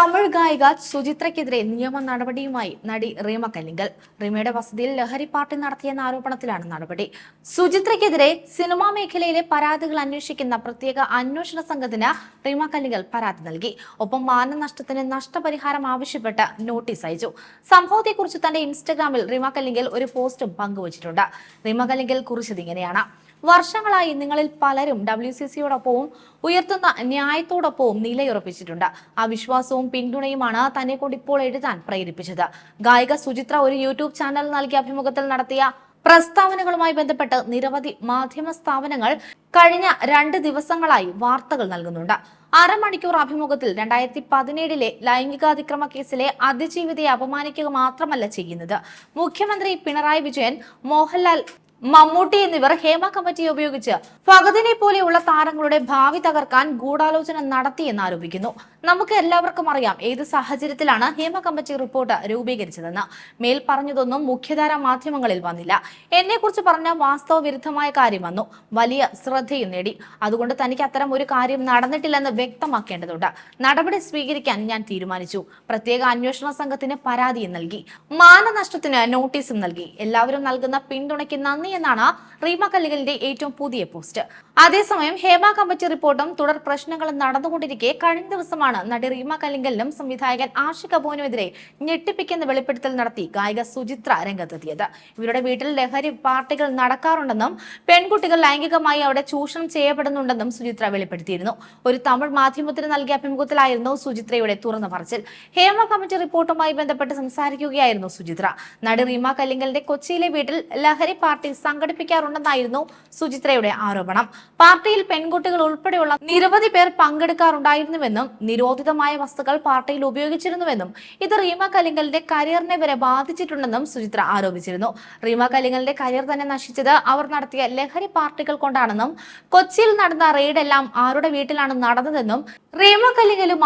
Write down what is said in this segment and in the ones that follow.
തമിഴ് ഗായിക സുചിത്രയ്ക്കെതിരെ നിയമ നടപടിയുമായി നടി റീമ കല്ലിങ്കൽ. റീമയുടെ വസതിയിൽ ലഹരി പാർട്ടി നടത്തിയെന്ന ആരോപണത്തിലാണ് നടപടി. സുചിത്രയ്ക്കെതിരെ സിനിമാ മേഖലയിലെ പരാതികൾ അന്വേഷിക്കുന്ന പ്രത്യേക അന്വേഷണ സംഘത്തിന് റീമ കല്ലിങ്കൽ പരാതി നൽകി. ഒപ്പം മാനനഷ്ടത്തിന് നഷ്ടപരിഹാരം ആവശ്യപ്പെട്ട് നോട്ടീസ് അയച്ചു. സംഭവത്തെക്കുറിച്ച് തന്റെ ഇൻസ്റ്റഗ്രാമിൽ റീമ കല്ലിങ്കൽ ഒരു പോസ്റ്റും പങ്കുവച്ചിട്ടുണ്ട്. റീമ കല്ലിങ്കൽ കുറിച്ചത് ഇങ്ങനെയാണ്. വർഷങ്ങളായി നിങ്ങളിൽ പലരും ഡബ്ല്യു സി സിയോടൊപ്പവും ഉയർത്തുന്ന ന്യായത്തോടൊപ്പവും നിലയുറപ്പിച്ചിട്ടുണ്ട്. ആ വിശ്വാസവും പിന്തുണയുമാണ് തന്നെ കൊണ്ട് ഇപ്പോൾ എഴുതാൻ പ്രേരിപ്പിച്ചത്. ഗായിക സുചിത്ര ഒരു യൂട്യൂബ് ചാനൽ നൽകിയ അഭിമുഖത്തിൽ നടത്തിയ പ്രസ്താവനകളുമായി ബന്ധപ്പെട്ട് നിരവധി മാധ്യമ സ്ഥാപനങ്ങൾ കഴിഞ്ഞ രണ്ട് ദിവസങ്ങളായി വാർത്തകൾ നൽകുന്നുണ്ട്. അരമണിക്കൂർ അഭിമുഖത്തിൽ രണ്ടായിരത്തി പതിനേഴിലെ ലൈംഗികാതിക്രമ കേസിലെ അതിജീവിതയെ അപമാനിക്കുക മാത്രമല്ല ചെയ്യുന്നത്. മുഖ്യമന്ത്രി പിണറായി വിജയൻ മോഹൻലാൽ മമ്മൂട്ടി എന്നിവർ ഹേമ കമ്മിറ്റി ഉപയോഗിച്ച് ഫഗദിനെ പോലെയുള്ള താരങ്ങളുടെ ഭാവി തകർക്കാൻ ഗൂഢാലോചന നടത്തിയെന്ന് ആരോപിക്കുന്നു. നമുക്ക് എല്ലാവർക്കും അറിയാം ഏത് സാഹചര്യത്തിലാണ് ഹേമ കമ്മിറ്റി റിപ്പോർട്ട് രൂപീകരിച്ചതെന്ന്. മേൽ പറഞ്ഞതൊന്നും മുഖ്യധാര മാധ്യമങ്ങളിൽ വന്നില്ല. എന്നെക്കുറിച്ച് പറഞ്ഞ വാസ്തവ വിരുദ്ധമായ കാര്യം വന്നു. വലിയ ശ്രദ്ധയും നേടി. അതുകൊണ്ട് തനിക്ക് അത്തരം ഒരു കാര്യം നടന്നിട്ടില്ലെന്ന് വ്യക്തമാക്കേണ്ടതുണ്ട്. നടപടി സ്വീകരിക്കാൻ ഞാൻ തീരുമാനിച്ചു. പ്രത്യേക അന്വേഷണ സംഘത്തിന് പരാതിയും നൽകി. മാനനഷ്ടത്തിന് നോട്ടീസും നൽകി. എല്ലാവരും നൽകുന്ന പിന്തുണയ്ക്ക് നന്ദി എന്നാണ് റീമ കല്ലുകലിന്റെ ഏറ്റവും പുതിയ പോസ്റ്റ്. അതേസമയം ഹേമ കമ്മിറ്റി റിപ്പോർട്ടും തുടർ പ്രശ്നങ്ങളും നടന്നുകൊണ്ടിരിക്കെ കഴിഞ്ഞ ദിവസമാണ് നടി റീമ കലിംഗലിനും സംവിധായകൻ ആഷി കപൂറിനുമെതിരെ ഞെട്ടിപ്പിക്കുന്ന വെളിപ്പെടുത്തൽ നടത്തി ഗായിക സുചിത്ര രംഗത്തെത്തിയത്. ഇവരുടെ വീട്ടിൽ ലഹരി പാർട്ടികൾ നടക്കാറുണ്ടെന്നും പെൺകുട്ടികൾ ലൈംഗികമായി അവിടെ ചൂഷണം ചെയ്യപ്പെടുന്നുണ്ടെന്നും സുചിത്ര വെളിപ്പെടുത്തിയിരുന്നു. ഒരു തമിഴ് മാധ്യമത്തിന് നൽകിയ അഭിമുഖത്തിലായിരുന്നു സുചിത്രയുടെ തുറന്നു പറച്ചിൽ. ഹേമ കമ്മിറ്റി റിപ്പോർട്ടുമായി ബന്ധപ്പെട്ട് സംസാരിക്കുകയായിരുന്നു സുചിത്ര. നടി റീമ കലിംഗലിന്റെ കൊച്ചിയിലെ വീട്ടിൽ ലഹരി പാർട്ടി സംഘടിപ്പിക്കാറുണ്ടെന്നായിരുന്നു സുചിത്രയുടെ ആരോപണം. പാർട്ടിയിൽ പെൺകുട്ടികൾ ഉൾപ്പെടെയുള്ള നിരവധി പേർ പങ്കെടുക്കാറുണ്ടായിരുന്നുവെന്നും നിരോധിതമായ വസ്തുക്കൾ പാർട്ടിയിൽ ഉപയോഗിച്ചിരുന്നുവെന്നും ഇത് റീമ കലിങ്കലിന്റെ കരിയറിനെ വരെ ബാധിച്ചിട്ടുണ്ടെന്നും സുചിത്ര ആരോപിച്ചിരുന്നു. റീമ കലിങ്കലിന്റെ കരിയർ തന്നെ നശിച്ചത് അവർ നടത്തിയ ലഹരി പാർട്ടികൾ കൊണ്ടാണെന്നും കൊച്ചിയിൽ നടന്ന റെയ്ഡെല്ലാം ആരുടെ വീട്ടിലാണ് നടന്നതെന്നും റീമ കലിങ്കലും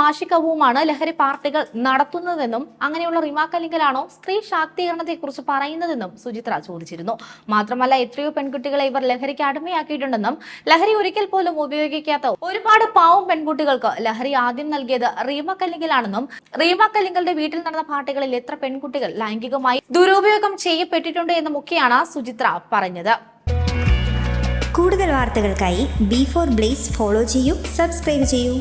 ലഹരി പാർട്ടികൾ നടത്തുന്നതെന്നും അങ്ങനെയുള്ള റീമ കലിങ്കലാണോ സ്ത്രീ ശാക്തീകരണത്തെക്കുറിച്ച് പറയുന്നതെന്നും സുചിത്ര ചോദിച്ചിരുന്നു. മാത്രമല്ല എത്രയോ പെൺകുട്ടികളെ ഇവർ ലഹരിക്ക് അടിമയാക്കിയിട്ടുണ്ടെന്നും ലഹരി ഒരിക്കൽ പോലും ഉപയോഗിക്കാത്ത ഒരുപാട് പാവം പെൺകുട്ടികൾക്ക് ലഹരി ആദ്യം നൽകിയത് റീമ കല്ലിങ്കലാണെന്നും വീട്ടിൽ നടന്ന പാർട്ടികളിൽ എത്ര പെൺകുട്ടികൾ ലൈംഗികമായി ദുരുപയോഗം ചെയ്യപ്പെട്ടിട്ടുണ്ട് എന്നുമൊക്കെയാണ് സുചിത്ര പറഞ്ഞത്. കൂടുതൽ വാർത്തകൾക്കായി ബി ഫോർ ബ്ലേസ് ഫോളോ ചെയ്യൂ സബ്സ്ക്രൈബ് ചെയ്യൂ.